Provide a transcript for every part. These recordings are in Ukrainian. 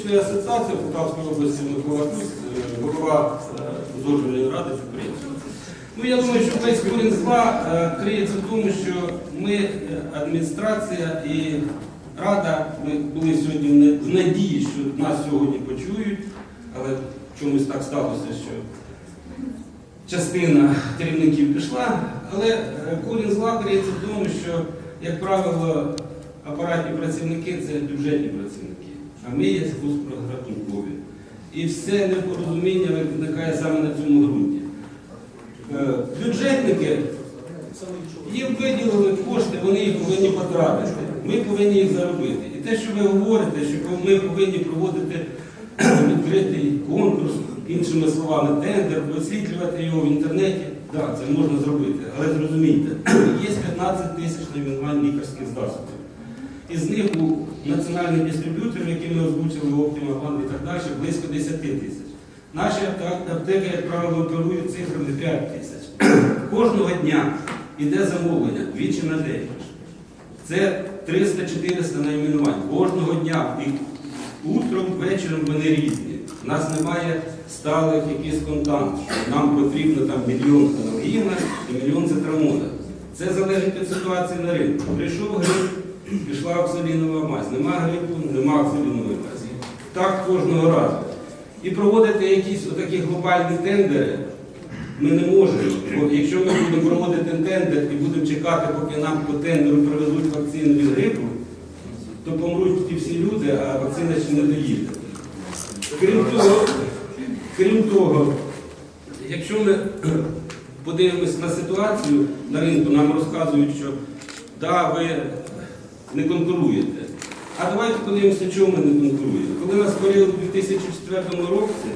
Член асоціації Полтавської області Микола Кусь, е, голова е, ради підприємств. Ну, я думаю, що весь корінь зла е, криється в тому, що ми, адміністрація і рада, ми були сьогодні в надії, що нас сьогодні почують, але чомусь так сталося, що частина керівників пішла, але корінь зла криється в тому, що, як правило, апаратні працівники це бюджетні працівники, а ми є госпрограхункові. І все непорозуміння виникає саме на цьому ґрунті. Е, Бюджетники їм виділили кошти, вони їх повинні потратити. Ми повинні їх заробити. І те, що ви говорите, що ми повинні проводити відкритий конкурс, іншими словами, тендер, висвітлювати його в інтернеті, так, це можна зробити. Але зрозумійте, є 15 тисяч найменувань лікарських засобів. Із них у національних дистриб'юторів, які ми озвучили, Optima Bank і так далі, близько 10 тисяч. Наші апте- аптеки, як правило, оперують цифрами 5 тисяч. Кожного дня йде замовлення двічі на день. Це 300-400 найменувань. Кожного дня. І утром, вечором вони різні. У нас немає сталих якихось контактів, що нам потрібно там мільйон аналгіна і мільйон цитрамона. Це залежить від ситуації на ринку. Прийшов грип, пішла оксалінова мазь. Нема грипу, нема оксалінової мазі. Так кожного разу. І проводити якісь отакі глобальні тендери ми не можемо. Бо якщо ми будемо проводити тендер і будемо чекати, поки нам по тендеру привезуть вакцину від грипу, то помруть ті всі люди, а вакцина ще не доїде. Крім того, крім того, якщо ми подивимося на ситуацію на ринку, нам розказують, що да, ви не конкуруєте. А давайте подивимося, чому ми не конкуруємо. Коли нас створили у 2004 році,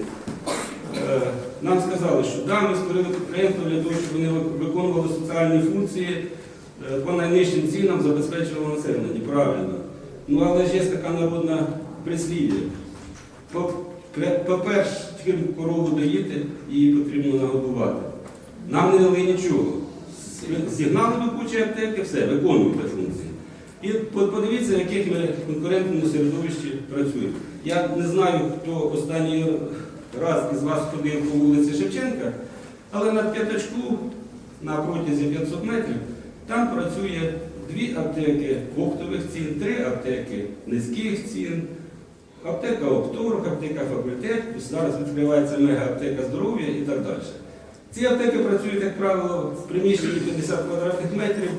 е, нам сказали, що да, ми створили підприємство для того, щоб вони виконували соціальні функції е, по найнижчим цінам забезпечували населення. Правильно. Ну але ж є така народна прислів'я. По- пе- По-перше, корову доїти, її потрібно нагодувати. Нам не дали нічого. Зігнали до кучі аптеки, все, виконуйте функції. І подивіться, в яких ми конкурентному середовищі працюємо. Я не знаю, хто останній раз із вас ходив по вулиці Шевченка, але на п'ятачку на протязі 500 метрів там працює дві аптеки оптових цін, три аптеки низьких цін, аптека Опторг, аптека факультет, зараз відкривається мега-аптека здоров'я і так далі. Ці аптеки працюють, як правило, в приміщенні 50 квадратних метрів,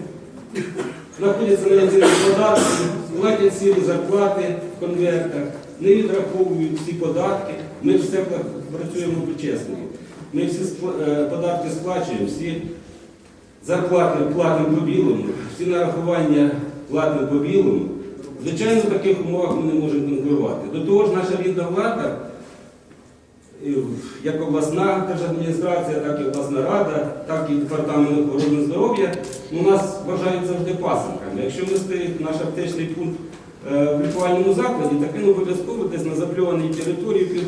знаходяться на єдиній податки, платять сірі зарплати в конвертах, не відраховують всі податки. Ми все працюємо по-чесному. Ми всі е, податки сплачуємо, всі зарплати платимо по білому, всі нарахування платимо по білому. Звичайно, в таких умовах ми не можемо конкурувати. До того ж, наша рідна влада, як обласна держадміністрація, так і обласна рада, так і департамент охорони здоров'я, у нас вважають завжди пасенками. Якщо ми наш аптечний пункт е, в лікувальному закладі, так обов'язково десь на запльованій території під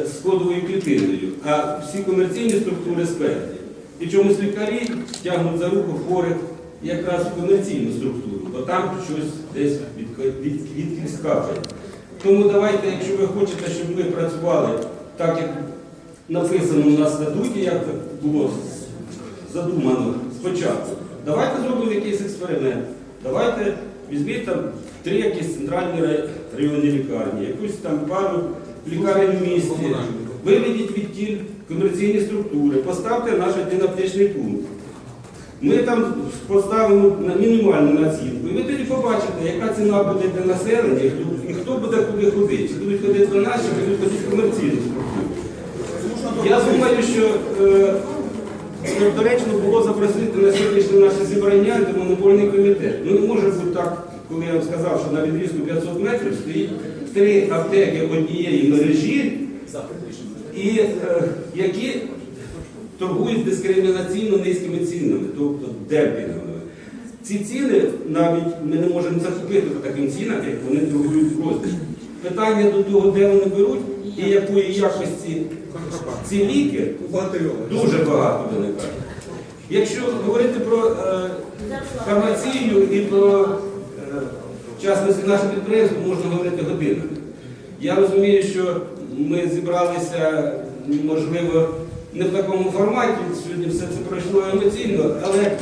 е, сходовою клітиною, а всі комерційні структури спереді. І чомусь лікарі тягнуть за руку хворих якраз в комерційну структуру, бо там щось десь від, від, відскакує. Тому давайте, якщо ви хочете, щоб ми працювали так, як написано в статуті, як було задумано спочатку, давайте зробимо якийсь експеримент. Давайте візьміть там три якісь центральні районні лікарні, якусь там пару лікарень в місті. Виведіть відтіль комерційні структури, поставте наш один аптечний пункт. Ми там поставимо на мінімальну націнку. І ви тоді побачите, яка ціна буде для населення, і хто- буде куди ходити. Чи будуть ходити до нас, чи будуть ходити структуру. Я думаю, що е, доречно було запросити на сьогоднішнє наше зібрання антимонопольний комітет. Ну не може бути так, коли я вам сказав, що на відрізку 500 метрів стоїть три аптеки однієї мережі, і е, які торгують дискримінаційно низькими цінами, тобто демпінговими. Ці ціни навіть ми не можемо закупити по таким цінам, як вони торгують в роздріб. Питання до того, де вони беруть і якої якості ці ліки дуже багато виникає. Якщо говорити про е, фармацію і про е, частності наше підприємство, можна говорити годинами. Я розумію, що ми зібралися, можливо, не в такому форматі, сьогодні все це пройшло емоційно, але